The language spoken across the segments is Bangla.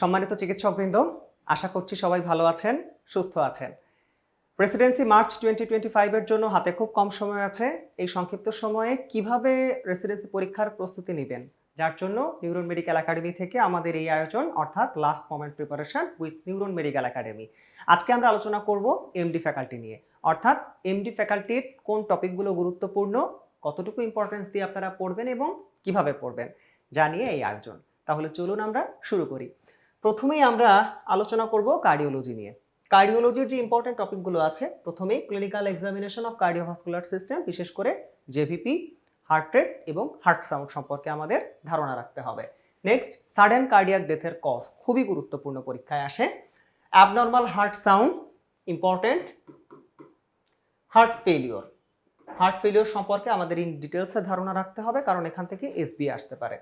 সম্মানিত চিকিৎসকবৃন্দ, আশা করছি সবাই ভালো আছেন, সুস্থ আছেন। প্রেসিডেন্সি মার্চ টোয়েন্টি টোয়েন্টি ফাইভের জন্য হাতে খুব কম সময় আছে। এই সংক্ষিপ্ত সময়ে কীভাবে রেসিডেন্সি পরীক্ষার প্রস্তুতি নেবেন? যার জন্য নিউরন মেডিকেল একাডেমি থেকে আমাদের এই আয়োজন, অর্থাৎ last moment preparation with Neuron Medical Academy আজকে আমরা আলোচনা করব এমডি ফ্যাকাল্টি নিয়ে। অর্থাৎ এমডি ফ্যাকাল্টির কোন টপিকগুলো গুরুত্বপূর্ণ, কতটুকু ইম্পর্টেন্স দিয়ে আপনারা পড়বেন এবং কীভাবে পড়বেন, জানিয়ে এই আয়োজন। তাহলে চলুন আমরা শুরু করি। প্রথমেই আমরা আলোচনা করব কার্ডিওলজি নিয়ে। কার্ডিওলজির যে ইম্পর্টেন্ট টপিকগুলো আছে, প্রথমেই clinical examination of cardiovascular system বিশেষ করে জেভিপি হার্ট রেট এবং হার্ট সাউন্ড সম্পর্কে আমাদের ধারণা রাখতে হবে। নেক্সট সাডেন কার্ডিয়াক ডেথের কজ খুবই গুরুত্বপূর্ণ পরীক্ষায় আসে। Abnormal heart sound important heart failure heart failure সম্পর্কে আমাদের ইন ডিটেলসে ধারণা রাখতে হবে, কারণ এখান থেকে এসবি আসতে পারে।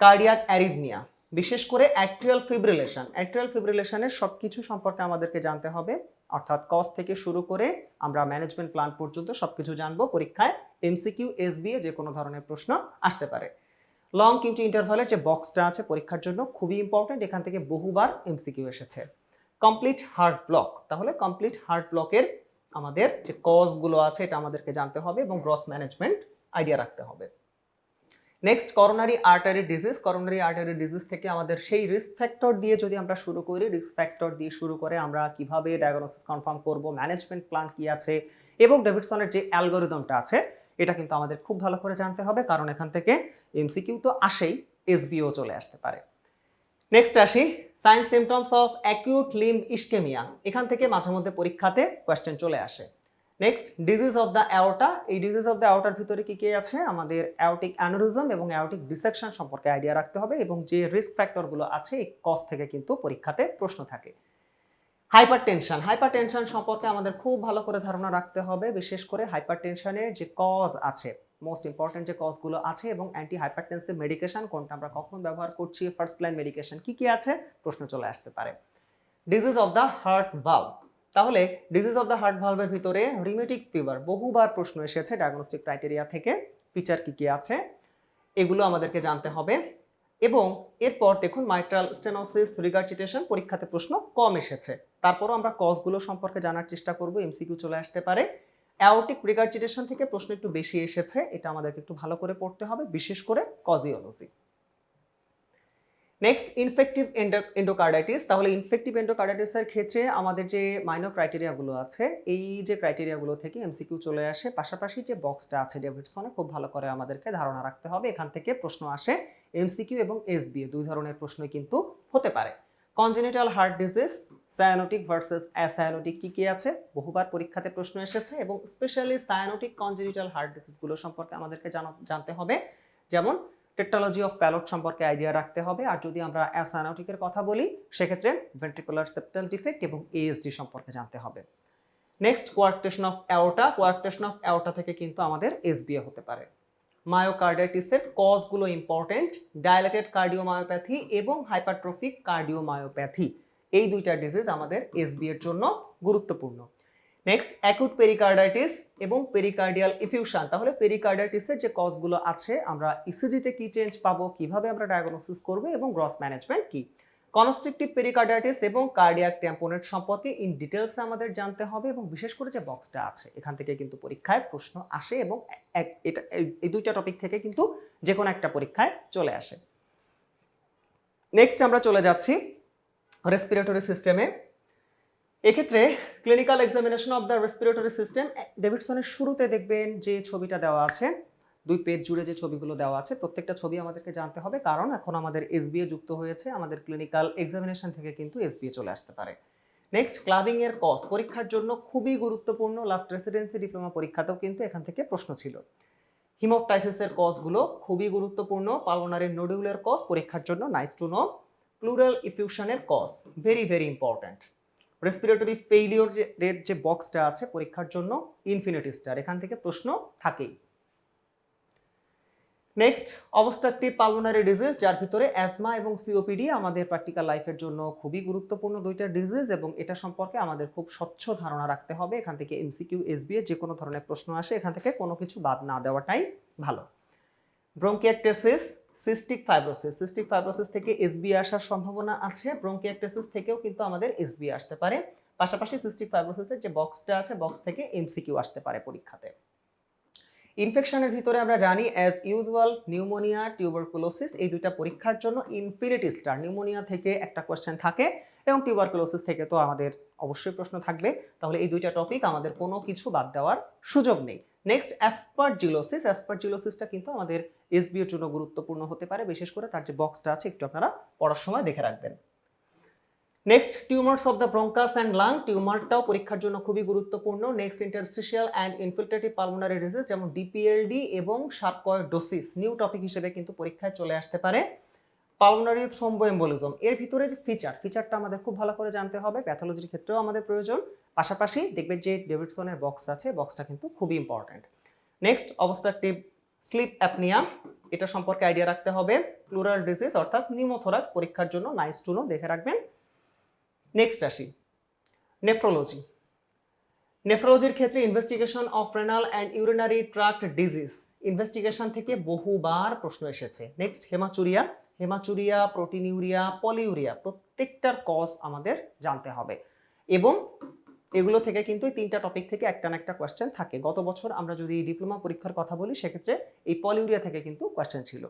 কার্ডিয়াক অ্যারিথমিয়া বিশেষ করে অ্যাট্রিয়াল ফিব্রিলেশন অ্যাট্রিয়াল ফিব্রিলেশনের সব কিছু সম্পর্কে আমাদেরকে জানতে হবে। অর্থাৎ কজ থেকে শুরু করে আমরা ম্যানেজমেন্ট প্ল্যান পর্যন্ত সব কিছু জানব। পরীক্ষায় এমসিকিউ এস এসবিএ যে কোনো ধরনের প্রশ্ন আসতে পারে। লং কিউটি ইন্টারভালের যে বক্সটা আছে পরীক্ষার জন্য খুবই ইম্পর্টেন্ট এখান থেকে বহুবার এমসিকিউ এসেছে। কমপ্লিট হার্ট ব্লক তাহলে কমপ্লিট হার্ট ব্লকের আমাদের যে কজগুলো আছে এটা আমাদেরকে জানতে হবে এবং গ্রস ম্যানেজমেন্ট আইডিয়া রাখতে হবে। Next coronary artery disease coronary artery disease থেকে আমাদের সেই রিস্ক ফ্যাক্টর দিয়ে যদি আমরা শুরু করি রিস্ক ফ্যাক্টর দিয়ে শুরু করে আমরা কীভাবে ডায়াগনোসিস কনফার্ম করব ম্যানেজমেন্ট প্ল্যান কি আছে এবং ডেভিডসনের যে অ্যালগোরিদমটা আছে, এটা কিন্তু আমাদের খুব ভালো করে জানতে হবে কারণ এখান থেকে এমসিকিউ তো আসেই এসবিও চলে আসতে পারে। নেক্সট আসি signs symptoms of acute limb ischaemia এখান থেকে মাঝে মধ্যে পরীক্ষাতে কোয়েশ্চেন চলে আসে। Next disease of the aorta এই ডিজিজ অফ দ্য অ্যাওটার ভিতরে কী কী আছে? আমাদের অ্যাওটিক অ্যানোরিজম এবং অ্যাওটিক ডিসেকশন সম্পর্কে আইডিয়া রাখতে হবে এবং যে রিস্ক ফ্যাক্টরগুলো আছে, এই কজ থেকে কিন্তু পরীক্ষাতে প্রশ্ন থাকে। হাইপার টেনশন হাইপার টেনশন সম্পর্কে আমাদের খুব ভালো করে ধারণা রাখতে হবে, বিশেষ করে হাইপার টেনশনের যে কজ আছে। মোস্ট ইম্পর্টেন্ট যে কজগুলো আছে এবং অ্যান্টি হাইপারটেনসিভ মেডিকেশন কোনটা আমরা কখন ব্যবহার করছি ফার্স্ট লাইন মেডিকেশন কী কী আছে? প্রশ্ন চলে আসতে পারে। Disease of the heart valve তাহলে ডিজিজ অফ দ্য হার্ট ভালভের ভিতরে রিমেটিক ফিভার বহুবার প্রশ্ন এসেছে ডায়াগনস্টিক ক্রাইটেরিয়া থেকে। ফিচার কি কি আছে? এগুলো আমাদেরকে জানতে হবে। এবং এরপর দেখুন মাইট্রাল স্টেনোসিস রিগার্চিটেশন পরীক্ষাতে প্রশ্ন কম এসেছে। তারপরও আমরা কজগুলো সম্পর্কে জানার চেষ্টা করব এমসিকিউ চলে আসতে পারে। অ্যাওটিক রিগার্চিটেশন থেকে প্রশ্ন একটু বেশি এসেছে, এটা আমাদেরকে একটু ভালো করে পড়তে হবে, বিশেষ করে কজিওলজি নেক্সট ইনফেক্টিভ এন্ডোকার্ডাইটিস তাহলে ইনফেক্টিভ এন্ডোকার্ডাইটিসের ক্ষেত্রে আমাদের যে মাইনর ক্রাইটেরিয়াগুলো আছে, এই যে ক্রাইটেরিয়াগুলো থেকে এমসিকিউ চলে আসে, পাশাপাশি যে বক্সটা আছে ডেভিডসনে খুব ভালো করে আমাদেরকে ধারণা রাখতে হবে। এখান থেকে প্রশ্ন আসে এমসিকিউ এবং এসবিএ দুই ধরনের প্রশ্নই কিন্তু হতে পারে। Congenital heart disease cyanotic versus acyanotic কী কী আছে? বহুবার পরীক্ষাতে প্রশ্ন এসেছে এবং স্পেশালি সায়ানোটিক কনজেনিটাল হার্ট ডিজিজগুলো সম্পর্কে আমাদেরকে জানা- জানতে হবে। যেমন টেকনোলজি অফ প্যালট সম্পর্কে আইডিয়া রাখতে হবে। আর যদি আমরা অ্যাসানোটিকের কথা বলি, সেক্ষেত্রে ভেন্ট্রিকুলার সেপ্টাল ডিফেক্ট এবং এএসডি সম্পর্কে জানতে হবে। Next coarctation of aorta coarctation of aorta থেকে কিন্তু আমাদের এসবিএ হতে পারে। মায়োকার্ডাইটিসের কজগুলো ইম্পর্টেন্ট ডায়ালেটেড কার্ডিওমায়োপ্যাথি এবং হাইপারট্রফিক কার্ডিওমায়োপ্যাথি এই দুইটা ডিজিজ আমাদের এসবি এর জন্য গুরুত্বপূর্ণ। নেক্সট অ্যাকুট পেরিকার্ডাইটিস এবং পেরিকার্ডিয়াল ইফিউশন তাহলে পেরিকার্ডাইটিসের যে কজগুলো আছে, আমরা ইসিজিতে কি চেঞ্জ পাবো, কীভাবে আমরা ডায়াগনোসিস করব এবং গ্রস ম্যানেজমেন্ট কি? কনস্ট্রিকটিভ পেরিকার্ডাইটিস এবং কার্ডিয়াক ট্যাম্পোনেট সম্পর্কে ইন ডিটেলসে আমাদের জানতে হবে এবং বিশেষ করে যে বক্সটা আছে, এখান থেকে কিন্তু পরীক্ষায় প্রশ্ন আসে এবং এটা, এই দুইটা টপিক থেকে কিন্তু যে কোনো একটা পরীক্ষায় চলে আসে। নেক্সট আমরা চলে যাচ্ছি রেসপিরেটরি সিস্টেমে এক্ষেত্রে clinical examination of the respiratory system ডেভিডসনের শুরুতে দেখবেন যে ছবিটা দেওয়া আছে, দুই পেজ জুড়ে যে ছবিগুলো দেওয়া আছে, প্রত্যেকটা ছবি আমাদেরকে জানতে হবে, কারণ এখন আমাদের এসবিএ যুক্ত হয়েছে, আমাদের ক্লিনিক্যাল এক্সামিনেশন থেকে কিন্তু এসবিএ চলে আসতে পারে। নেক্সট ক্লাবিং এর পরীক্ষার জন্য খুবই গুরুত্বপূর্ণ লাস্ট রেসিডেন্সি ডিপ্লোমা পরীক্ষাতেও কিন্তু এখান থেকে প্রশ্ন ছিল। হিমোপটাইসিসের কজগুলো খুবই গুরুত্বপূর্ণ পালমোনারি নোডিউলের কজ পরীক্ষার জন্য nice to know ইফিউশনের cause very very important respiratory failure যে রেট যে বক্সটা আছে পরীক্ষার জন্য ইনফিনিটি স্টার এখান থেকে প্রশ্ন থাকেই। নেক্সট অবস্ট্রাকটিভ পালমোনারি ডিজিজ যার ভিতরে অ্যাজমা এবং সিওপিডি আমাদের প্র্যাকটিক্যাল লাইফের জন্য খুবই গুরুত্বপূর্ণ দুইটা ডিজিজ এবং এটা সম্পর্কে আমাদের খুব স্বচ্ছ ধারণা রাখতে হবে। এখান থেকে এমসিকিউ এসবিএ যে কোনো ধরনের প্রশ্ন আসে, এখান থেকে কোনো কিছু বাদ না দেওয়াটাই ভালো। Bronchiectasis cystic fibrosis cystic fibrosis থেকে এসবি আসার সম্ভাবনা আছে ব্রঙ্কিয়াক্টাসিস থেকেও কিন্তু আমাদের এসবি আসতে পারে। পাশাপাশি সিস্টিক ফাইব্রোসিসের যে বক্সটা আছে বক্স থেকে এমসিকিউ আসতে পারে পরীক্ষাতে। ইনফেকশনের ভিতরে আমরা জানি অ্যাজ ইউজুয়াল নিউমোনিয়া টিউবারকুলোসিস এই দুইটা পরীক্ষার জন্য ইনফিনিটি স্টার নিউমোনিয়া থেকে একটা কোয়েশ্চেন থাকে। এবং টিউবারকুলোসিস থেকে তো আমাদের অবশ্যই প্রশ্ন থাকবে। তাহলে এই দুইটা টপিক আমাদের কোনো কিছু বাদ দেওয়ার সুযোগ নেই। নেক্সট অ্যাসপারজিলোসিস অ্যাসপারজিলোসিসটা কিন্তু আমাদের এসবিওর জন্য গুরুত্বপূর্ণ হতে পারে। বিশেষ করে তার যে বক্সটা আছে, একটু আপনারা পড়ার সময় দেখে রাখবেন। Next tumours of the bronchus and lung টিউমারটাও পরীক্ষার জন্য খুবই গুরুত্বপূর্ণ। Next interstitial and infiltrative pulmonary disease যেমন ডিপিএলডি এবং সাবকয়েডোসিস নিউ টপিক হিসেবে কিন্তু পরীক্ষায় চলে আসতে পারে। পালমোনারি থ্রোম্বোএম্বোলিজম এর ভিতরে যে ফিচার ফিচারটা আমাদের খুব ভালো করে জানতে হবে। প্যাথোলজির ক্ষেত্রেও আমাদের প্রয়োজন। পাশাপাশি দেখবেন যে ডেভিডসনের বক্স আছে বক্সটা কিন্তু খুবই important next obstructive sleep apnoea এটা সম্পর্কে আইডিয়া রাখতে হবে। প্লুরাল ডিজিজ অর্থাৎ নিউমোথোরাক্স পরীক্ষার জন্য নাইস টুনো দেখে রাখবেন। নেক্সট আসি। নেফ্রোলজি নেফ্রোলজির ক্ষেত্রে investigation of renal and urinary tract disease investigation থেকে বহুবার প্রশ্ন এসেছে। Next haematuria haematuria, proteinuria, polyuria প্রত্যেকটার কজ আমাদের জানতে হবে। এবং এগুলো থেকে কিন্তু এই তিনটা টপিক থেকে একটা না একটা কোয়েশ্চেন থাকে। গত বছর আমরা যদি ডিপ্লোমা পরীক্ষার কথা বলি, সেক্ষেত্রে এই পলিউরিয়া থেকে কিন্তু কোয়েশ্চেন ছিল।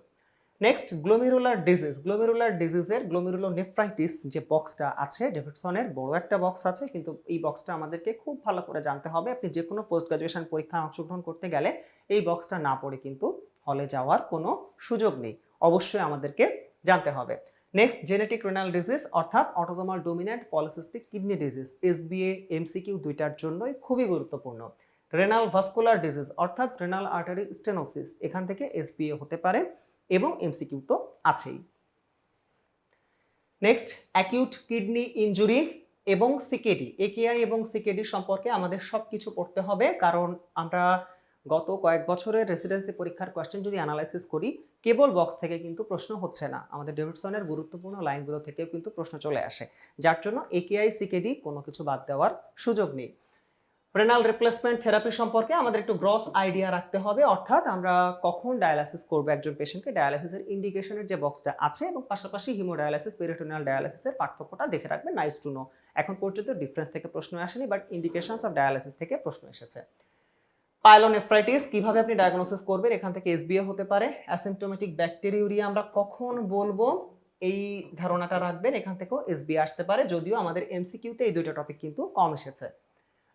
নেক্সট গ্লোমেরুলার ডিজিজ গ্লোমেরুলার ডিজিজের গ্লোমেরুলো নেফ্রাইটিস যে বক্সটা আছে ডেভিডসনের বড় একটা বক্স আছে, কিন্তু এই বক্সটা আমাদেরকে খুব ভালো করে জানতে হবে। আপনি যে কোনো পোস্ট গ্রাজুয়েশন পরীক্ষায় অংশগ্রহণ করতে গেলে এই বক্সটা না পড়ে কিন্তু হলে যাওয়ার কোনো সুযোগ নেই। অবশ্যই আমাদেরকে জানতে হবে। নেক্সট জেনেটিক রেনাল ডিজিজ অর্থাৎ autosomal dominant polycystic kidney disease S SBA MCQ দুইটার জন্যই খুবই গুরুত্বপূর্ণ। রেনাল ভাস্কুলার ডিজিজ অর্থাৎ রেনাল আর্টারি স্টেনোসিস এখান থেকে এসবিএ হতে পারে এবং এমসিকিউ তো আছেই। নেক্সট অ্যাকিউট কিডনি ইনজুরি এবং সিকেডি একেআই এবং সিকেডি সম্পর্কে আমাদের সব কিছু পড়তে হবে, কারণ আমরা গত কয়েক বছরের রেসিডেন্সি পরীক্ষার কোয়েশ্চেন যদি অ্যানালাইসিস করি, কেবল বক্স থেকে কিন্তু প্রশ্ন হচ্ছে না। আমাদের ডেভিডসনের গুরুত্বপূর্ণ লাইনগুলো থেকেও কিন্তু প্রশ্ন চলে আসে। যার জন্য একেআই সিকেডি কোনো কিছু বাদ দেওয়ার সুযোগ নেই। রেনাল রিপ্লেসমেন্ট থেরাপি সম্পর্কে আমাদের একটু গ্রস আইডিয়া রাখতে হবে। অর্থাৎ আমরা কখন ডায়ালাসিস করব একজন পেশেন্টকে ডায়ালাসিসের ইন্ডিকেশনের যে বক্সটা আছে এবং পাশাপাশি হিমোডায়ালাসিস পেরিটোনিয়াল ডায়ালাসিসের পার্থক্যটা দেখে রাখবেন। নাইস টু নো এখন পর্যন্ত ডিফারেন্স থেকে প্রশ্ন আসেনি বাট ইন্ডিকেশনস অফ ডায়ালাসিস থেকে প্রশ্ন এসেছে। পাইলোনেফ্রাইটিস কীভাবে আপনি ডায়াগনোসিস করবেন? এখান থেকে এসবিএ হতে পারে। অ্যাসিমটোমেটিক ব্যাকটেরিউরিয়া আমরা কখন বলব? এই ধারণাটা রাখবেন, এখান থেকেও এসবিএ আসতে পারে। যদিও আমাদের এমসিকিউতে এই দুইটা টপিক কিন্তু কম এসেছে।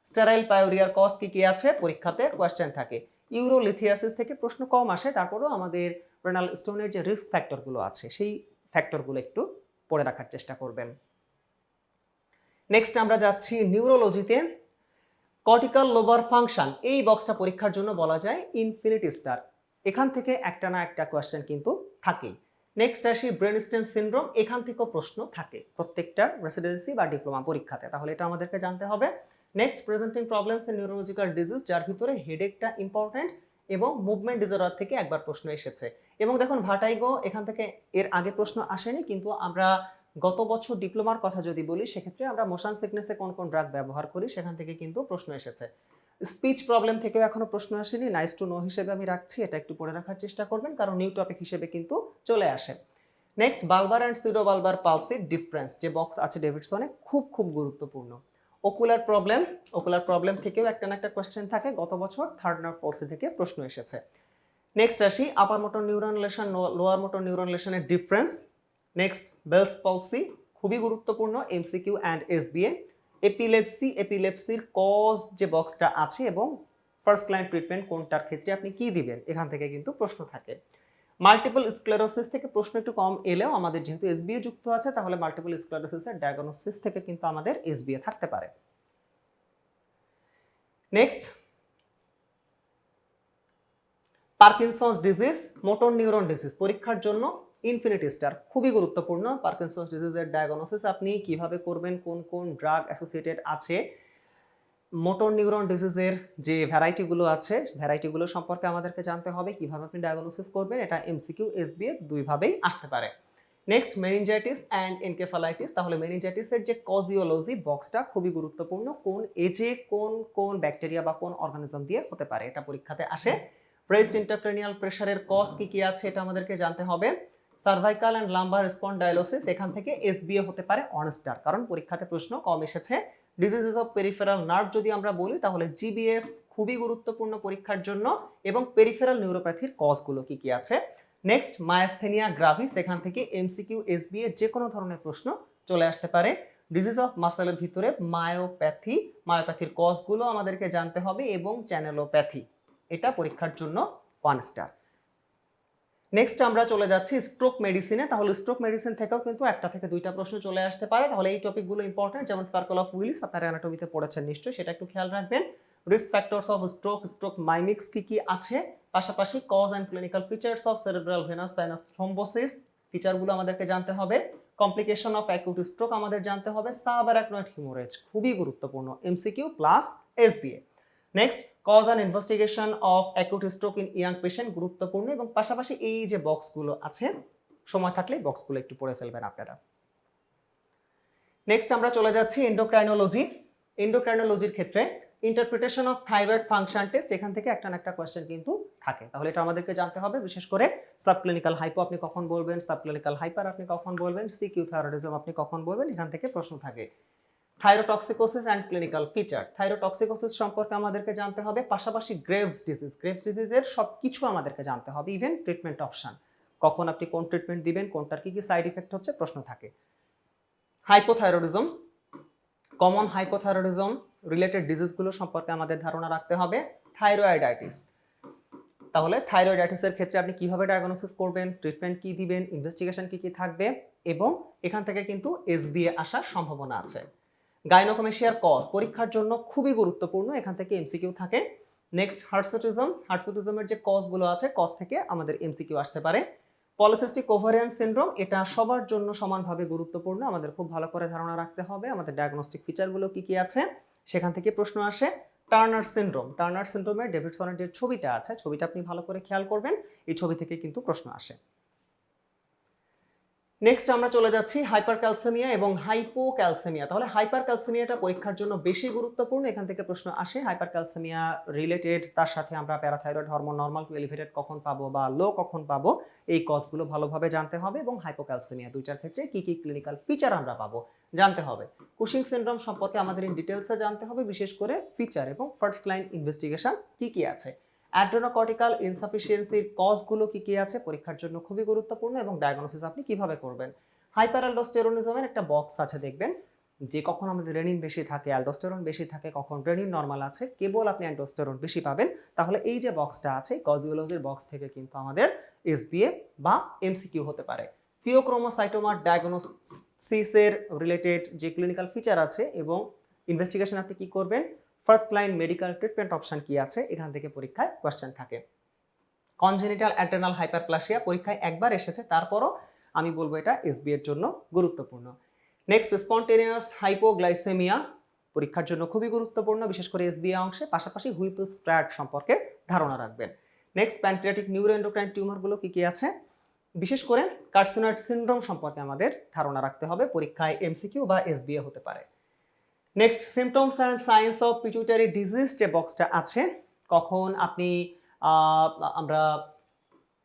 স্টেরাইল পায়োরিয়ার কজ কি কি আছে? পরীক্ষাতে কোয়েশ্চেন থাকে। ইউরোলিথিয়াসিস থেকে প্রশ্ন কম আসে, তারপরেও আমাদের রেনাল স্টোনের যে রিস্ক ফ্যাক্টরগুলো আছে, সেই ফ্যাক্টরগুলো একটু পড়ে রাখার চেষ্টা করবেন। নেক্সট আমরা যাচ্ছি নিউরোলজিতে কর্টিক্যাল লোবার ফাংশন এই বক্সটা পরীক্ষার জন্য বলা যায় ইনফিনিটি স্টার এখান থেকে একটা না একটা কোয়েশ্চেন কিন্তু থাকেই। নেক্সট আসি ব্রেন স্টেম সিনড্রোম এখান থেকেও প্রশ্ন থাকে প্রত্যেকটা রেসিডেন্সি বা ডিপ্লোমা পরীক্ষাতে। তাহলে এটা আমাদেরকে জানতে হবে। Next presenting problems in neurological disease যার ভিতরে হেডেকটা ইম্পর্ট্যান্ট এবং মুভমেন্ট ডিজর্ডার থেকে একবার প্রশ্ন এসেছে। এবং দেখুন ভাটাইগো এখান থেকে এর আগে প্রশ্ন আসেনি, কিন্তু আমরা গত বছর ডিপ্লোমার কথা যদি বলি, সেক্ষেত্রে আমরা মোশন সিকনেসে কোন কোন ড্রাগ ব্যবহার করি, সেখান থেকে কিন্তু প্রশ্ন এসেছে। স্পিচ প্রবলেম থেকেও এখনও প্রশ্ন আসেনি। নাইস টু নো হিসেবে আমি রাখছি, এটা একটু পড়ে রাখার চেষ্টা করবেন, কারণ নিউ টপিক হিসেবে কিন্তু চলে আসে। Next bulbar and pseudo bulbar পালসির difference যে বক্স আছে ডেভিডসনে, খুব খুব গুরুত্বপূর্ণ। ওকুলার প্রবলেম ওকুলার প্রবলেম থেকেও একটা না একটা কোয়েশ্চেন থাকে, গত বছর থার্ড নার্ভ পলসি থেকে প্রশ্ন এসেছে। নেক্সট আসি upper motor neuron lesion lower motor neuron লেশনের difference next Bell's palsy খুবই গুরুত্বপূর্ণ এমসিকিউ অ্যান্ড এসবিএ এপিলেপসি এপিলেপসির কজ যে বক্সটা আছে এবং ফার্স্ট লাইন ট্রিটমেন্ট কোনটার ক্ষেত্রে আপনি কি দিবেন, এখান থেকে কিন্তু প্রশ্ন থাকে। মাল্টিপল স্ক্লেরোসিস থেকে প্রশ্ন একটু কম এলেও আমাদের যেহেতু এসবিএ যুক্ত আছে, তাহলে মাল্টিপল স্ক্লেরোসিসের ডায়াগনোসিস থেকে কিন্তু আমাদের এসবিএ থাকতে পারে। Next Parkinson's disease motor neuron disease পরীক্ষার জন্য ইনফিনিটি স্টার খুবই গুরুত্বপূর্ণ পার্কিনসন্স ডিজিজের ডায়াগনোসিস আপনি কীভাবে করবেন, কোন কোন ড্রাগ অ্যাসোসিয়েটেড আছে মোটর নিউরন ডিজিজের যে ভ্যারাইটিগুলো আছে ভ্যারাইটিগুলো সম্পর্কে আমাদেরকে জানতে হবে, কীভাবে আপনি ডায়াগনোসিস করবেন, এটা এমসিকিউ এস এসবিএ দুইভাবেই আসতে পারে। নেক্সট মেনিনজাইটিস অ্যান্ড এনকেফালাইটিস তাহলে মেনিনজাইটিসের যে কজিওলজি বক্সটা খুবই গুরুত্বপূর্ণ, কোন এজে কোন কোন ব্যাকটেরিয়া বা কোন অর্গানিজম দিয়ে হতে পারে, এটা পরীক্ষাতে আসে। ব্রেস্ট ইন্টারক্রেনিয়াল প্রেশারের কজ কী কী আছে, এটা আমাদেরকে জানতে হবে। সার্ভাইকাল অ্যান্ড লাম্বার স্পন্ডাইলোসিস এখান থেকে এসবিএ হতে পারে অনস্টার কারণ পরীক্ষাতে প্রশ্ন কম এসেছে। ডিজিজেস অফ পেরিফেরাল নার্ভ যদি আমরা বলি, তাহলে জিবিএস খুবই গুরুত্বপূর্ণ পরীক্ষার জন্য এবং পেরিফেরাল নিউরোপ্যাথির কজগুলো কি কি আছে? নেক্সট মায়াস্থেনিয়া গ্রাভিস এখান থেকে এমসিকিউ এসবিএ যে কোনো ধরনের প্রশ্ন চলে আসতে পারে। ডিজিজ অফ মাসেলের ভিতরে মায়োপ্যাথি মায়োপ্যাথির কজগুলো আমাদেরকে জানতে হবে এবং চ্যানেলোপ্যাথি এটা পরীক্ষার জন্য ওয়ান স্টার নেক্সট আমরা চলে যাচ্ছি স্ট্রোক মেডিসিনে তাহলে স্ট্রোক মেডিসিন থেকেও কিন্তু একটা থেকে দুইটা প্রশ্ন চলে আসতে পারে। তাহলে এই টপিকগুলো ইম্পর্টেন্ট যেমন সার্কেল অফ উইলিস আপনারা অ্যানাটমিতে পড়েছেন নিশ্চয়ই, সেটা একটু খেয়াল রাখবেন। Risk factors of stroke stroke mimics কি কি আছে? পাশাপাশি cause and clinical features of cerebral venous sinus thrombosis ফিচারগুলো আমাদেরকে জানতে হবে। কমপ্লিকেশন অফ অ্যাকিউট স্ট্রোক আমাদের জানতে হবে। সাবারাকনয়েড হিমোরেজ খুবই গুরুত্বপূর্ণ। MCQ plus SBA next cause and investigation of acute stroke in young patient গুরুত্বপূর্ণ এবং পাশাপাশি এই যে বক্সগুলো আছে, সময় থাকলে বক্সগুলো একটু পড়ে ফেলবেন আপনারা। নেক্সট আমরা চলে যাচ্ছি এন্ডোক্রাইনোলজি এন্ডোক্রাইনোলজির ক্ষেত্রে interpretation of thyroid function test এখান থেকে একটা না একটা কোয়েশ্চেন কিন্তু থাকে। তাহলে এটা আমাদেরকে জানতে হবে, বিশেষ করে সাবক্লিনিক্যাল হাইপো আপনি কখন বলবেন সাবক্লিনিক্যাল হাইপার আপনি কখন বলবেন সিকিউ থাইরয়েডিজম আপনি কখন বলবেন, এখান থেকে প্রশ্ন থাকে। Thyrotoxicosis and clinical feature thyrotoxicosis সম্পর্কে আমাদেরকে জানতে হবে, পাশাপাশি গ্রেভস ডিজিজ গ্রেভস ডিজিজের সব কিছু আমাদেরকে জানতে হবে ইভেন ট্রিটমেন্ট অপশান কখন আপনি কোন ট্রিটমেন্ট দিবেন, কোনটার কি কি সাইড ইফেক্ট হচ্ছে, প্রশ্ন থাকে। হাইপোথাইরয়েডিজম কমন হাইপোথাইরয়েডিজম রিলেটেড ডিজিজগুলো সম্পর্কে আমাদের ধারণা রাখতে হবে থাইরয়েডাইটিস তাহলে থাইরয়েডাইটিসের ক্ষেত্রে আপনি কীভাবে ডায়াগনোসিস করবেন ট্রিটমেন্ট কি দিবেন ইনভেস্টিগেশন কি কি থাকবে, এবং এখান থেকে কিন্তু এসবিএ আসার সম্ভাবনা আছে। গাইনোকমেশিয়ার কজ পরীক্ষার জন্য খুবই গুরুত্বপূর্ণ, এখান থেকে এমসিকিউ থাকে। নেক্সট হার্টসোটিজম হার্টসোটিজমের যে কজগুলো আছে কজ থেকে আমাদের এমসিকিউ আসতে পারে। পলিসিস্টিক ওভারিয়ান সিনড্রোম এটা সবার জন্য সমানভাবে গুরুত্বপূর্ণ। আমাদের খুব ভালো করে ধারণা রাখতে হবে, আমাদের ডায়াগনস্টিক ফিচারগুলো কি কি আছে, সেখান থেকে প্রশ্ন আসে। টার্নার সিনড্রোম টার্নার সিনড্রোমের ডেভিডসনের যে ছবিটা আছে, ছবিটা আপনি ভালো করে খেয়াল করবেন, এই ছবি থেকে কিন্তু প্রশ্ন আসে। নেক্সট আমরা চলে যাচ্ছি হাইপার ক্যালসেমিয়া এবং হাইপো ক্যালসেমিয়া তাহলে হাইপার ক্যালসেমিয়াটা পরীক্ষার জন্য বেশি গুরুত্বপূর্ণ। এখান থেকে প্রশ্ন আসে হাইপার ক্যালসেমিয়া রিলেটেড তার সাথে আমরা parathyroid hormone normal to elevated কখন পাবো বা লো কখন পাবো, এই কজগুলো ভালোভাবে জানতে হবে এবং হাইপো হাইপোক্যালসেমিয়া দুইটার ক্ষেত্রে কি কি ক্লিনিক্যাল ফিচার আমরা পাবো, জানতে হবে। কুশিং সিনড্রোম সম্পর্কে আমাদের ইন ডিটেলসে জানতে হবে, বিশেষ করে ফিচার এবং ফার্স্ট লাইন ইনভেস্টিগেশন কী কী আছে। অ্যাড্রেনোকর্টিক্যাল ইনসাফিসিয়েন্সির কজগুলো কি কি আছে পরীক্ষার জন্য খুবই গুরুত্বপূর্ণ এবং ডায়াগনোসিস আপনি কীভাবে করবেন? হাইপার অ্যালডোস্টেরোনিজমের একটা বক্স আছে দেখবেন, যে কখন আমাদের রেনিন বেশি থাকে অ্যালডোস্টেরন বেশি থাকে, কখন রেনিন নর্মাল আছে, কেবল আপনি অ্যালডোস্টেরন বেশি পাবেন। তাহলে এই যে বক্সটা আছে কজিওলজির বক্স থেকে কিন্তু আমাদের এসবিএ বা এমসিকিউ হতে পারে। ফিওক্রোমোসাইটোমার ডায়াগনোসিসের রিলেটেড যে ক্লিনিক্যাল ফিচার আছে এবং ইনভেস্টিগেশন আপনি কি করবেন? First line medical treatment option কি আছে? এখান থেকে পরীক্ষায় কোয়েশ্চেন থাকে। কনজেনিটাল অ্যান্টেনাল হাইপারপ্লাসিয়া পরীক্ষায় একবার এসেছে, তারপরও আমি বলব এটা এসবি এর জন্য গুরুত্বপূর্ণ। নেক্সট স্পন্টেনিয়াস হাইপোগ্লাইসেমিয়া পরীক্ষার জন্য খুবই গুরুত্বপূর্ণ, বিশেষ করে এসবিএ অংশে, পাশাপাশি হুইপল স্ট্র্যাট সম্পর্কে ধারণা রাখবেন। নেক্সট প্যানক্রিয়াটিক নিউরোএন্ডোক্রাইন টিউমারগুলো কি কি আছে? বিশেষ করে কার্সিনয়েড সিনড্রোম সম্পর্কে আমাদের ধারণা রাখতে হবে, পরীক্ষায় এমসিকিউ বা এসবিএ হতে পারে। Next symptoms and science of pituitary disease যে বক্সটা আছে, কখন আপনি আমরা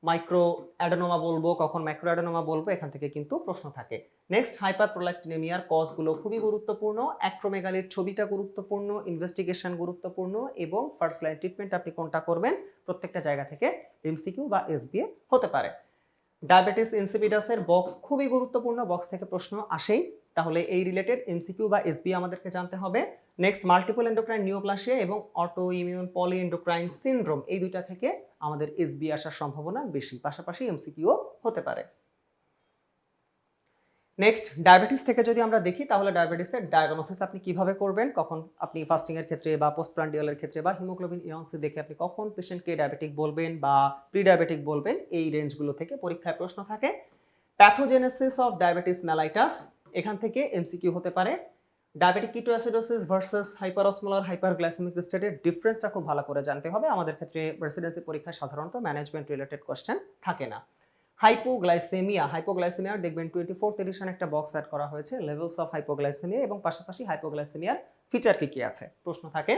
মাইক্রো অ্যাডেনোমা বলব, কখন মাইক্রো অ্যাডোনোমা বলব, এখান থেকে কিন্তু প্রশ্ন থাকে। নেক্সট হাইপার প্রোলাক্টিনেমিয়ার কজগুলো খুবই গুরুত্বপূর্ণ অ্যাক্রোমেগালির ছবিটা গুরুত্বপূর্ণ ইনভেস্টিগেশন গুরুত্বপূর্ণ এবং ফার্স্ট লাইন ট্রিটমেন্ট আপনি কোনটা করবেন, প্রত্যেকটা জায়গা থেকে এমসিকিউ বা এসবিএ হতে পারে। ডায়াবেটিস ইনসিপিডাসের বক্স খুবই গুরুত্বপূর্ণ বক্স থেকে প্রশ্ন আসেই। তাহলে এই রিলেটেড এমসিকিউ বা এসবি আমাদেরকে জানতে হবে। নেক্সট মাল্টিপল এন্ডোক্রাইন নিওপ্লাসিয়া এবং অটো ইমিউন পলি এন্ডোক্রাইন সিনড্রোম এই দুইটা থেকে আমাদের এসবি আসার সম্ভাবনা বেশি। পাশাপাশি এমসিকিউ হতে পারে। নেক্সট ডায়াবেটিস থেকে যদি আমরা দেখি, তাহলে ডায়াবেটিসের ডায়াগনোসিস আপনি কীভাবে করবেন? কখন আপনি ফাস্টিং এর ক্ষেত্রে বা পোস্ট প্রান্ডিয়ালের ক্ষেত্রে বা হিমোগ্লোবিন ইয়ংসে দেখে আপনি কখন পেশেন্টকে ডায়াবেটিক বলবেন বা প্রি ডায়াবেটিক বলবেন? এই রেঞ্জগুলো থেকে পরীক্ষায় প্রশ্ন থাকে। প্যাথোজেনেসিস অফ ডায়াবেটিস মেলাইটাস এখান থেকে এমসিকিউ হতে পারে। Diabetic ketoacidosis versus hyperosmolar hyperglycaemic স্টেটের ডিফারেন্সটা খুব ভালো করে জানতে হবে। আমাদের ক্ষেত্রে রেসিডেন্সি পরীক্ষায় সাধারণত ম্যানেজমেন্ট রিলেটেড কোয়েশ্চেন থাকে না। হাইপোগ্লাইসেমিয়া হাইপোগ্লাইসেমিয়ার দেখবেন টোয়েন্টি ফোর্থ এডিশন একটা বক্স অ্যাড করা হয়েছে লেভেলস অফ হাইপোগ্লাইসেমিয়া এবং পাশাপাশি হাইপোগ্লাইসেমিয়ার ফিচার কি কি আছে? প্রশ্ন থাকে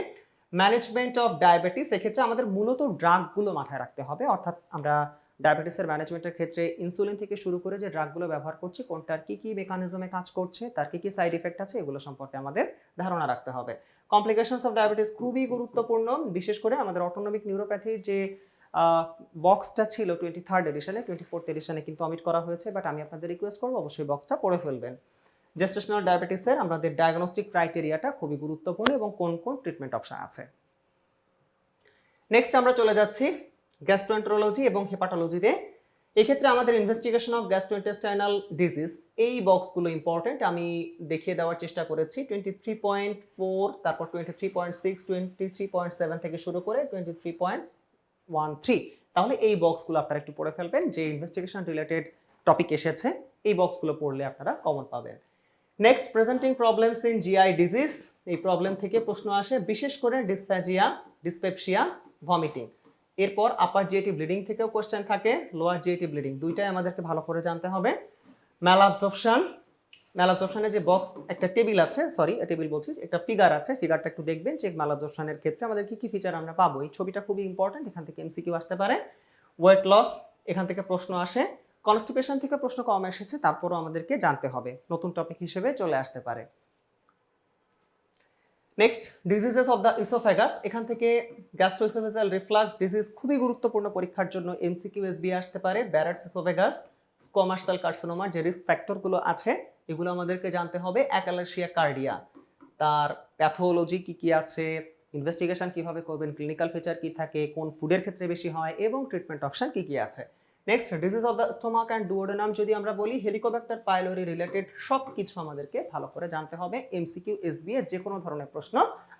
ম্যানেজমেন্ট অফ ডায়াবেটিস এক্ষেত্রে আমাদের মূলত ড্রাগগুলো মাথায় রাখতে হবে। অর্থাৎ আমরা ডায়াবেটিসের ম্যানেজমেন্টের ক্ষেত্রে ইনসুলিন থেকে শুরু করে যে ড্রাগগুলো ব্যবহার করছি, কোনটার কি কি মেকানিজমে কাজ করছে, তার কি কি সাইড ইফেক্ট আছে, এগুলো সম্পর্কে আমাদের ধারণা রাখতে হবে। কমপ্লিকেশনস অফ ডায়াবেটিস খুবই গুরুত্বপূর্ণ, বিশেষ করে আমাদের অটোনমিক নিউরোপ্যাথির যে বক্সটা ছিল টোয়েন্টি থার্ড এডিশনে টোয়েন্টি ফোর্থ এডিশনে কিন্তু অমিট করা হয়েছে বাট আমি আপনাদের রিকোয়েস্ট করব অবশ্যই বক্সটা পড়ে ফেলবেন। জেস্টেশনাল ডায়াবেটিসের আমাদের ডায়াগনস্টিক ক্রাইটেরিয়াটা খুবই গুরুত্বপূর্ণ এবং কোন কোন ট্রিটমেন্ট অপশন আছে। নেক্সট আমরা চলে যাচ্ছি গ্যাস্ট্রোএন্টারোলজি এবং হেপাটোলজিতে এক্ষেত্রে আমাদের ইনভেস্টিগেশন অফ গ্যাস্ট্রোইন্টেস্টাইনাল ডিজিজ এই বক্সগুলো ইম্পর্টেন্ট আমি দেখিয়ে দেওয়ার চেষ্টা করেছি। টোয়েন্টি থ্রি পয়েন্ট ফোর তারপর twenty three point six twenty three point seven থেকে শুরু করে twenty three point one three তাহলে এই বক্সগুলো আপনারা একটু পড়ে ফেলবেন, যে ইনভেস্টিগেশন রিলেটেড টপিক এসেছে, এই বক্সগুলো পড়লে আপনারা কমন পাবেন। Next presenting problems in GI disease এই প্রবলেম থেকে প্রশ্ন আসে, বিশেষ করে ডিসফ্যাজিয়া ডিসপেপসিয়া ভমিটিং এরপর আপার জিএটি ব্লিডিং থেকেও কোশ্চেন থাকে লোয়ার জিএটি ব্লিডিং দুইটাই আমাদেরকে ভালো করে জানতে হবে। ম্যালাবজপশন ম্যালাবজপশনের যে বক্স একটা টেবিল আছে সরি টেবিল বলছি, একটা ফিগার আছে ফিগারটা একটু দেখবেন যে ম্যালাবজপশনের ক্ষেত্রে আমাদের কি কি ফিচার আমরা পাবো। এই ছবিটা খুবই ইম্পর্টেন্ট এখান থেকে এমসিকিউ আসতে পারে। ওয়েট লস এখান থেকে প্রশ্ন আসে। কনস্টিপেশন থেকে প্রশ্ন কম এসেছে, তারপরও আমাদেরকে জানতে হবে। নতুন টপিক হিসেবে চলে আসতে পারে। Next diseases of the oesophagus এখান থেকে গ্যাস্ট্রোইসোফেজাল রিফ্লাক্স ডিজিজ খুবই গুরুত্বপূর্ণ পরীক্ষার জন্য এমসিকিউ এসবি আসতে পারে ব্যারাটস ইসোফেগাস স্কোমাস সেল কার্সিনোমার যে রিস্ক ফ্যাক্টরগুলো আছে, এগুলো আমাদেরকে জানতে হবে অ্যাকালার্সিয়া কার্ডিয়া তার প্যাথোলজি কি কি আছে ইনভেস্টিগেশন কীভাবে করবেন ক্লিনিক্যাল ফিচার কি থাকে, কোন ফুডের ক্ষেত্রে বেশি হয়, এবং ট্রিটমেন্ট অপশন কি কি আছে। Next disease of the stomach and duodenum যদি আমরা বলি হেলিকোব্যাক্টার পাইলোরি রিলেটেড সব কিছু আমাদেরকে ভালো করে জানতে হবে। এমসিকিউ এসবি এর যে কোনো ধরনের প্রশ্ন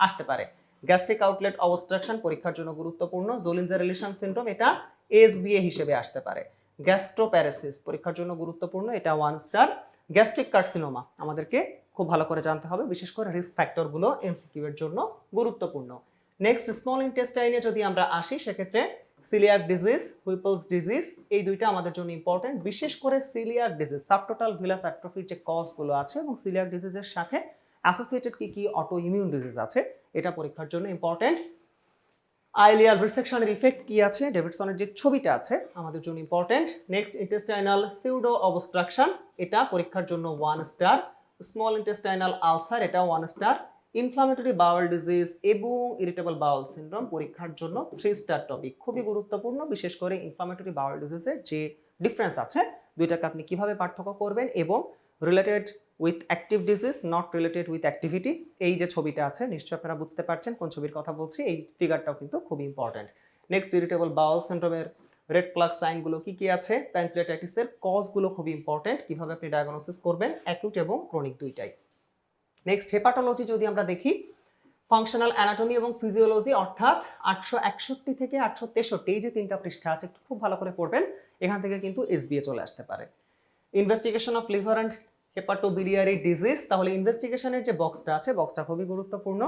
আসতে পারে। গ্যাস্ট্রিক আউটলেট অবস্ট্রাকশন পরীক্ষার জন্য গুরুত্বপূর্ণ। জোলিনজা রিলেশন সিন্ড্রোম এটা এসবিএ হিসেবে আসতে পারে। গ্যাস্ট্রোপ্যারাসিস পরীক্ষার জন্য গুরুত্বপূর্ণ। এটা ওয়ান স্টার গ্যাস্ট্রিক কার্সিনোমা আমাদেরকে খুব ভালো করে জানতে হবে। বিশেষ করে রিস্ক ফ্যাক্টরগুলো এমসিকিউ এর জন্য গুরুত্বপূর্ণ। নেক্সট স্মল ইন্টেস্টাইনে যদি আমরা আসি, সেক্ষেত্রে সিলিয়াক ডিজিজ হুইপলস ডিজিজ এই দুইটা আমাদের জন্য ইম্পর্টেন্ট বিশেষ করে সিলিয়াক ডিজিজ সাবটোটাল ভিলাস অ্যাট্রফির যে কজগুলো আছে এবং সিলিয়াক ডিজিজের সাথে অ্যাসোসিয়েটেড কি কি অটো ইমিউন ডিজিজ আছে, এটা পরীক্ষার জন্য ইম্পর্টেন্ট আইলিয়াল রিসেকশনের ইফেক্ট কি আছে ডেভিডসনের যে ছবিটা আছে, আমাদের জন্য important next intestinal pseudo obstruction এটা পরীক্ষার জন্য one star small intestinal ulcer এটা one star inflammatory bowel disease এবং ইরিটেবল বাউল সিনড্রোম পরীক্ষার জন্য থ্রি স্টার টপিক খুবই গুরুত্বপূর্ণ, বিশেষ করে ইনফ্লামেটরি বাউল ডিজিজের যে ডিফারেন্স আছে, দুইটাকে আপনি কীভাবে পার্থক্য করবেন এবং related with active disease not related with activity এই যে ছবিটা আছে, নিশ্চয়ই আপনারা বুঝতে পারছেন কোন ছবির কথা বলছি, এই ফিগারটাও কিন্তু খুব ইম্পর্টেন্ট নেক্সট ইরিটেবল বাউল সিনড্রোমের রেড ফ্লাগ সাইনগুলো কি কি আছে? প্যানক্রিয়াটাইটিসের কজগুলো খুবই ইম্পর্টেন্ট কীভাবে আপনি ডায়াগনোসিস করবেন? অ্যাকিউট এবং ক্রনিক দুইটাই। নেক্সট হেপাটোলজি যদি আমরা দেখি ফাংশনাল অ্যানাটমি এবং ফিজিওলজি অর্থাৎ আটশো একষট্টি থেকে আটশো তেষট্টি, এই যে তিনটা পৃষ্ঠা আছে, একটু খুব ভালো করে পড়বেন, এখান থেকে কিন্তু এসবিএ চলে আসতে পারে। Investigation of liver and hepatobiliary disease তাহলে ইনভেস্টিগেশনের যে বক্সটা আছে বক্সটা খুবই গুরুত্বপূর্ণ।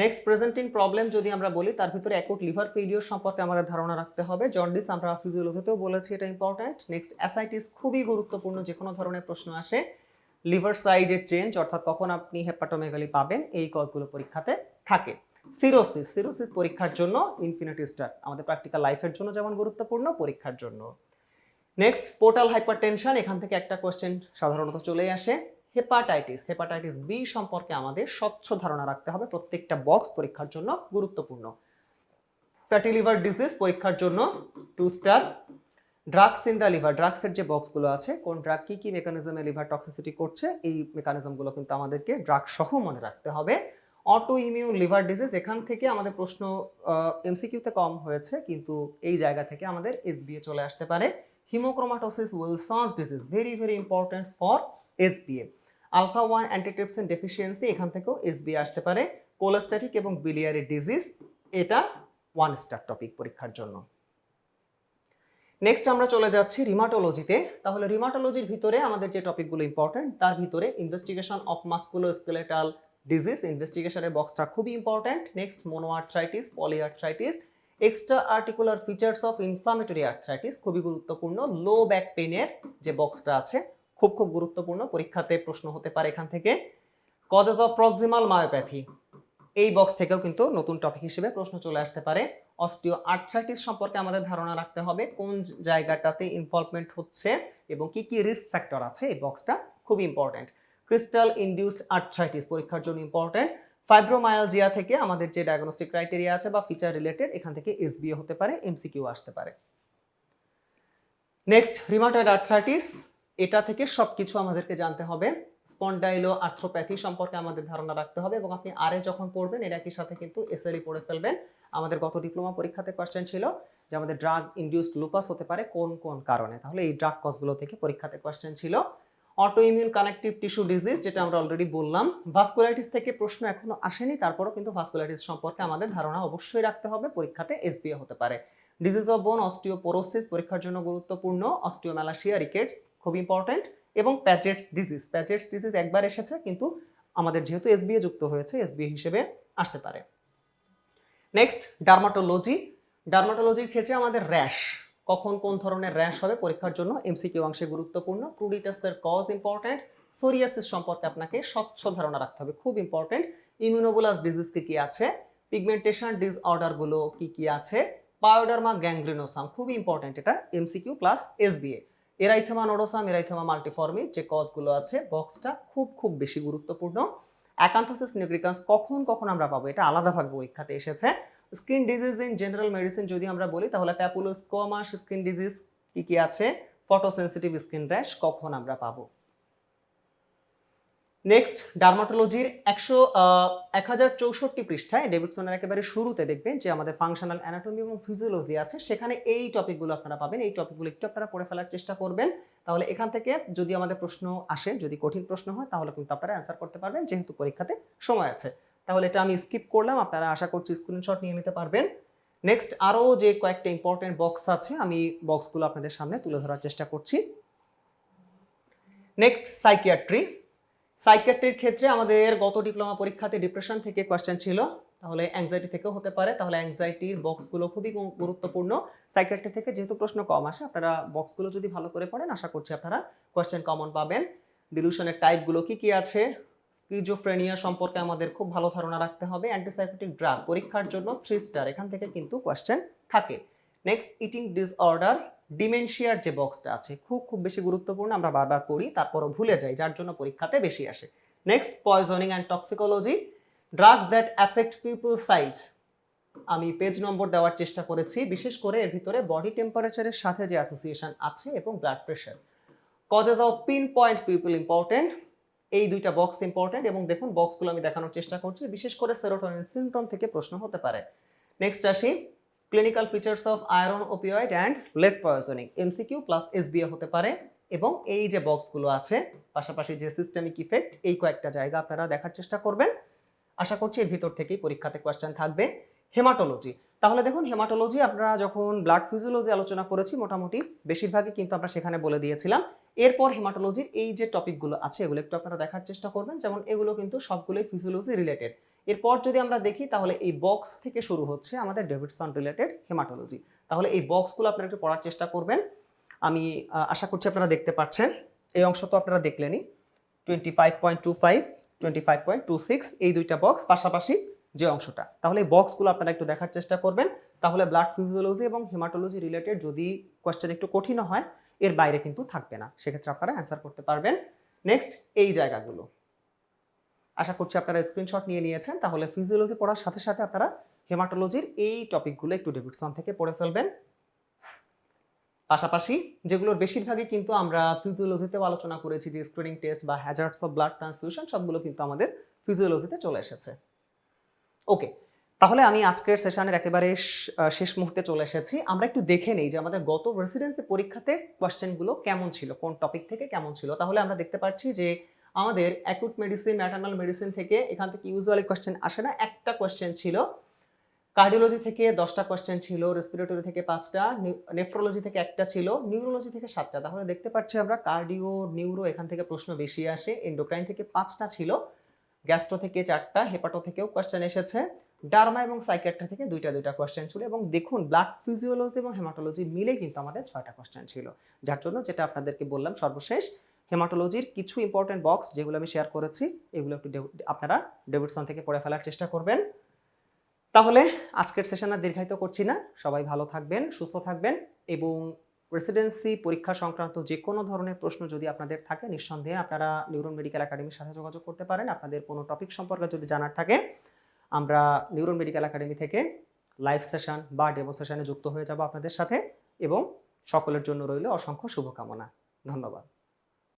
নেক্সট প্রেজেন্টিং প্রবলেম যদি আমরা বলি, তার ভিতরে অ্যাকুট লিভার ফেলিওর সম্পর্কে আমাদের ধারণা রাখতে হবে। জন্ডিস আমরা ফিজিওলজিতেও বলেছি, এটা ইম্পর্ট্যান্ট নেক্সট অ্যাসাইটিস খুবই গুরুত্বপূর্ণ যে কোনো ধরনের প্রশ্ন আসে। লিভার সাইজের চেঞ্জ, অর্থাৎ কখন আপনি হেপাটোমেগালি পাবেন, এই কজগুলো পরীক্ষাতে থাকে। সিরোসিস সিরোসিস পরীক্ষার জন্য ইনফিনিটি স্টার আমাদের প্র্যাকটিক্যাল লাইফের জন্য যেমন গুরুত্বপূর্ণ, পরীক্ষার জন্য। নেক্সট পোর্টাল হাইপারটেনশন এখান থেকে একটা কোয়েশ্চেন সাধারণত চলেই আসে। হেপাটাইটিস হেপাটাইটিস বি সম্পর্কে আমাদের স্বচ্ছ ধারণা রাখতে হবে, প্রত্যেকটা বক্স পরীক্ষার জন্য গুরুত্বপূর্ণ। ফ্যাটি লিভার ডিজিজ পরীক্ষার জন্য two star drugs in the liver ড্রাগসের যে বক্সগুলো আছে, কোন ড্রাগ কি কি মেকানিজমে লিভার টক্সিসিটি করছে, এই মেকানিজমগুলো কিন্তু আমাদেরকে ড্রাগ সহ মনে রাখতে হবে। অটো ইমিউন লিভার ডিজিজ এখান থেকে আমাদের প্রশ্ন এমসিকিউতে কম হয়েছে, কিন্তু এই জায়গা থেকে আমাদের এসবিএ চলে আসতে পারে। Haemochromatosis Wilson's disease very very important for SBA alpha one antitrypsin deficiency এখান থেকেও এসবিএ আসতে পারে। কোলেস্ট্যাটিক এবং বিলিয়ারি ডিজিজ এটা ওয়ান স্টার টপিক পরীক্ষার জন্য। নেক্সট আমরা চলে যাচ্ছি রিমাটোলজিতে তাহলে রিমাটোলজির ভিতরে আমাদের যে টপিকগুলো ইম্পর্টেন্ট তার ভিতরে ইনভেস্টিগেশন অফ মাস্কুলোস্কেলেটাল ডিজিজ ইনভেস্টিগেশনের বক্সটা খুবই important next monoarthritis polyarthritis extra articular features of inflammatory arthritis খুবই গুরুত্বপূর্ণ। লো ব্যাক পেনের যে বক্সটা আছে, খুব খুব গুরুত্বপূর্ণ। পরীক্ষাতে প্রশ্ন হতে পারে এখান থেকে। কজেস অফ প্রক্সিমাল মায়োপ্যাথি এই বক্স থেকেও কিন্তু নতুন টপিক হিসেবে প্রশ্ন চলে আসতে পারে। অস্টিও আর্থ্রাইটিস সম্পর্কে আমাদের ধারণা রাখতে হবে, কোন জায়গাটাতে ইনভলভমেন্ট হচ্ছে এবং কি কি রিস্ক ফ্যাক্টর আছে, এই বক্সটা খুব ইম্পর্টেন্ট ক্রিস্টাল ইনডিউসড আর্থ্রাইটিস পরীক্ষার জন্য ইম্পর্টেন্ট ফাইব্রোমায়ালজিয়া থেকে আমাদের যে ডায়াগনস্টিক ক্রাইটেরিয়া আছে বা ফিচার রিলেটেড এখান থেকে এসবিও হতে পারে এমসিকিউ আসতে পারে। নেক্সট রিমাটয়েড আর্থ্রাইটিস এটা থেকে সবকিছু আমাদেরকে জানতে হবে। স্পন্ডাইলো আর্থ্রোপ্যাথি সম্পর্কে আমাদের ধারণা রাখতে হবে এবং আপনি আরে যখন পড়বেন, এর একই সাথে কিন্তু এসএলই পড়ে ফেলবেন। আমাদের গত ডিপ্লোমা পরীক্ষাতে কোয়েশ্চেন ছিল যে আমাদের ড্রাগ ইনডিউসড লুপাস হতে পারে কোন কোন কারণে? তাহলে এই ড্রাগ কজগুলো থেকে পরীক্ষাতে কোয়েশ্চেন ছিল। Autoimmune connective tissue disease যেটা আমরা অলরেডি বললাম। ভাস্কুলাইটিস থেকে প্রশ্ন এখনও আসেনি, তারপরও কিন্তু ভাস্কুলাইটিস সম্পর্কে আমাদের ধারণা অবশ্যই রাখতে হবে। পরীক্ষাতে এসবিএ হতে পারে। ডিজিজ অফ বোন অস্টিওপোরোসিস পরীক্ষার জন্য গুরুত্বপূর্ণ। অস্টিওম্যালাসিয়া রিকেটস খুব ইম্পর্টেন্ট এবং প্যাচেটস ডিজিজ প্যাচেটস ডিজিজ একবার এসেছে, কিন্তু আমাদের যেহেতু এসবিএ যুক্ত হয়েছে এসবিএ হিসেবে আসতে পারে। নেক্সট ডার্মাটোলজি ডার্মাটোলজির ক্ষেত্রে আমাদের র্যাশ কখন কোন ধরনের র্যাশ হবে? পরীক্ষার জন্য এমসিকিউ অংশে গুরুত্বপূর্ণ। প্রুডিটাসের কজ ইম্পর্টেন্ট সোরিয়াসিস সম্পর্কে আপনাকে স্বচ্ছ ধারণা রাখতে হবে। খুব ইম্পর্টেন্ট ইমিউনোবুলাস ডিজিজ কি কি আছে? পিগমেন্টেশন ডিসঅর্ডারগুলো কি কি আছে? পায়োডার্মা গ্যাংগ্রিনোসাম খুব ইম্পর্টেন্ট এটা MCQ plus SBA erythema nodosum erythema multiforme যে কজগুলো আছে বক্সটা খুব খুব বেশি গুরুত্বপূর্ণ। অ্যাকান্থোসিস নিউগ্রিকাস কখন কখন আমরা পাবো? এটা আলাদাভাবে পরীক্ষাতে এসেছে। Skin disease in general medicine যদি আমরা বলি, তাহলে প্যাপুলোস্কোমাস স্কিন ডিজিজ কি কি আছে? ফটোসেন্সিটিভ স্কিন র্যাশ কখন আমরা পাবো? নেক্সট ডার্মাটোলজির একশো এক হাজার চৌষট্টি পৃষ্ঠায় ডেভিডসনের একেবারে শুরুতে দেখবেন যে আমাদের ফাংশনাল অ্যানাটমি এবং ফিজিওলজি আছে, সেখানে এই টপিকগুলো আপনারা পাবেন। এই টপিকগুলো একটু আপনারা পড়ে ফেলার চেষ্টা করবেন। তাহলে এখান থেকে যদি আমাদের প্রশ্ন আসে, যদি কঠিন প্রশ্ন হয়, তাহলে কিন্তু আপনারা অ্যান্সার করতে পারবেন, যেহেতু পরীক্ষাতে সময় আছে। তাহলে এটা আমি স্কিপ করলাম, আপনারা আশা করছি স্ক্রিনশট নিয়ে নিতে পারবেন। নেক্সট আরও যে কয়েকটা ইম্পর্টেন্ট বক্স আছে, আমি বক্সগুলো আপনাদের সামনে তুলে ধরার চেষ্টা করছি। নেক্সট সাইকিয়াট্রি সাইকিয়াট্রির ক্ষেত্রে আমাদের গত ডিপ্লোমা পরীক্ষাতে ডিপ্রেশন থেকে কোয়েশ্চেন ছিল। তাহলে অ্যাংজাইটি থেকেও হতে পারে। তাহলে অ্যাংজাইটির বক্সগুলো খুবই গুরুত্বপূর্ণ। সাইকিয়াট্রি থেকে যেহেতু প্রশ্ন কম আসে, আপনারা বক্সগুলো যদি ভালো করে পড়েন, আশা করছি আপনারা কোয়েশ্চেন কমন পাবেন। ডিলিউশনের টাইপগুলো কি কি আছে? স্কিজোফ্রেনিয়া সম্পর্কে আমাদের খুব ভালো ধারণা রাখতে হবে। অ্যান্টিসাইকোটিক ড্রাগ পরীক্ষার জন্য থ্রি স্টার এখান থেকে কিন্তু কোয়েশ্চেন থাকে। নেক্সট ইটিং ডিসঅর্ডার ডিমেনশিয়ার যে বক্সটা আছে, খুব খুব বেশি গুরুত্বপূর্ণ, আমরা বারবার পড়ি, তারপরও ভুলে যাই, যার জন্য পরীক্ষাতে বেশি আসে। Next poisoning and toxicology drugs that affect people size আমি পেজ নম্বর দেওয়ার চেষ্টা করেছি, বিশেষ করে এর ভিতরে বডি টেম্পারেচারের সাথে যে অ্যাসোসিয়েশন আছে এবং blood pressure causes of pinpoint people important এই দুইটা বক্স ইম্পর্টেন্ট এবং দেখুন বক্সগুলো আমি দেখানোর চেষ্টা করছি, বিশেষ করে সেরোটোনিন সিমটম থেকে প্রশ্ন হতে পারে। নেক্সট আসি। Clinical features of iron opioid and lead poisoning MCQ plus SBA হতে পারে এবং এই যে বক্সগুলো আছে, পাশাপাশি যে সিস্টেমিক ইফেক্ট এই কয়েকটা জায়গা আপনারা দেখার চেষ্টা করবেন। আশা করছি এর ভিতর থেকেই পরীক্ষাতে কোয়েশ্চেন থাকবে। হেমাটোলজি, তাহলে দেখুন হেমাটোলজি আমরা যখন ব্লাড ফিজিওলজি আলোচনা করেছি, মোটামুটি বেশিরভাগই কিন্তু আমরা সেখানে বলে দিয়েছিলাম। এরপর হেমাটোলজির এই যে টপিকগুলো আছে, এগুলো একটু আপনারা দেখার চেষ্টা করবেন, যেমন এগুলো কিন্তু সবগুলোই ফিজিওলজি রিলেটেড এরপর যদি আমরা দেখি, তাহলে এই বক্স থেকে শুরু হচ্ছে আমাদের ডেভিডসন রিলেটেড হেমাটোলজি তাহলে এই বক্সগুলো আপনারা একটু পড়ার চেষ্টা করবেন। আমি আশা করছি আপনারা দেখতে পাচ্ছেন। এই অংশ তো আপনারা দেখলেনই। Twenty five point two five twenty five point two six এই দুইটা বক্স পাশাপাশি যে অংশটা। তাহলে এই বক্সগুলো আপনারা একটু দেখার চেষ্টা করবেন। তাহলে ব্লাড ফিজিওলজি এবং হেমাটোলজি রিলেটেড যদি কোয়েশ্চেন একটু কঠিন হয়, এর বাইরে কিন্তু থাকবে না। সেক্ষেত্রে আপনারা অ্যান্সার করতে পারবেন। নেক্সট এই জায়গাগুলো। আশা করছি আপনারা স্ক্রিনশট নিয়ে নিয়েছেন। তাহলে ফিজিওলজি পড়ার সাথে সাথে আপনারা হেমাটোলজির এই টপিকগুলো একটু ডেভিডসন থেকে পড়ে ফেলবেন। পাশাপাশি যেগুলোর বেশিরভাগই কিন্তু আমরা ফিজিওলজিতেও আলোচনা করেছি, যে স্ক্রিনিং টেস্ট বা হ্যাজার্ডস অফ ব্লাড ট্রান্সফিউশন সবগুলো কিন্তু আমাদের ফিজিওলজিতে চলে এসেছে। ওকে তাহলে আমি আজকের সেশনের একেবারে শেষ মুহূর্তে চলে এসেছি। আমরা একটু দেখে নেই যে আমাদের গত রেসিডেন্সি পরীক্ষাতে কোয়েশ্চেনগুলো কেমন ছিল, কোন টপিক থেকে কেমন ছিল। তাহলে আমরা দেখতে পাচ্ছি যে আমাদের অ্যাকুট মেডিসিন ম্যাটার্নাল মেডিসিন থেকে এখান থেকে ইউজুয়ালি কোয়েশ্চেন আসে না। একটা কোয়েশ্চেন ছিল কার্ডিওলজি থেকে দশটা কোয়েশ্চেন ছিল রেসপিরেটরি থেকে পাঁচটা নেফ্রোলজি থেকে একটা ছিল নিউরোলজি থেকে সাতটা। তাহলে দেখতে পাচ্ছি আমরা কার্ডিও নিউরো এখান থেকে প্রশ্ন বেশি আসে। এন্ডোক্রাইন থেকে পাঁচটা ছিল গ্যাস্ট্রো থেকে চারটা হেপাটো থেকেও কোয়েশ্চেন এসেছে ডার্মা এবং সাইকেট্রা থেকে দুইটা দুইটা কোয়েশ্চেন ছিল এবং দেখুন ব্লাড ফিজিওলজি এবং হেমাটোলজি মিলে কিন্তু আমাদের ছয়টা কোয়েশ্চেন ছিল। যার জন্য যেটা আপনাদেরকে বললাম, সর্বশেষ হেমাটোলজির কিছু ইম্পর্টেন্ট বক্স যেগুলো আমি শেয়ার করেছি, এগুলো একটু আপনারা ডেভিডসন থেকে পড়ে ফেলার চেষ্টা করবেন। তাহলে আজকের সেশন আর দীর্ঘায়িত করছি না। সবাই ভালো থাকবেন, সুস্থ থাকবেন এবং রেসিডেন্সি পরীক্ষা সংক্রান্ত যে কোনো ধরনের প্রশ্ন যদি আপনাদের থাকে, নিঃসন্দেহে আপনারা নিউরন মেডিকেল একাডেমির সাথে যোগাযোগ করতে পারেন। আপনাদের কোনো টপিক সম্পর্কে যদি জানার থাকে, আমরা নিউরন মেডিকেল একাডেমি থেকে লাইভ সেশন বা ডেমো সেশনে যুক্ত হয়ে যাব আপনাদের সাথে এবং সকলের জন্য রইল অসংখ্য শুভকামনা। ধন্যবাদ।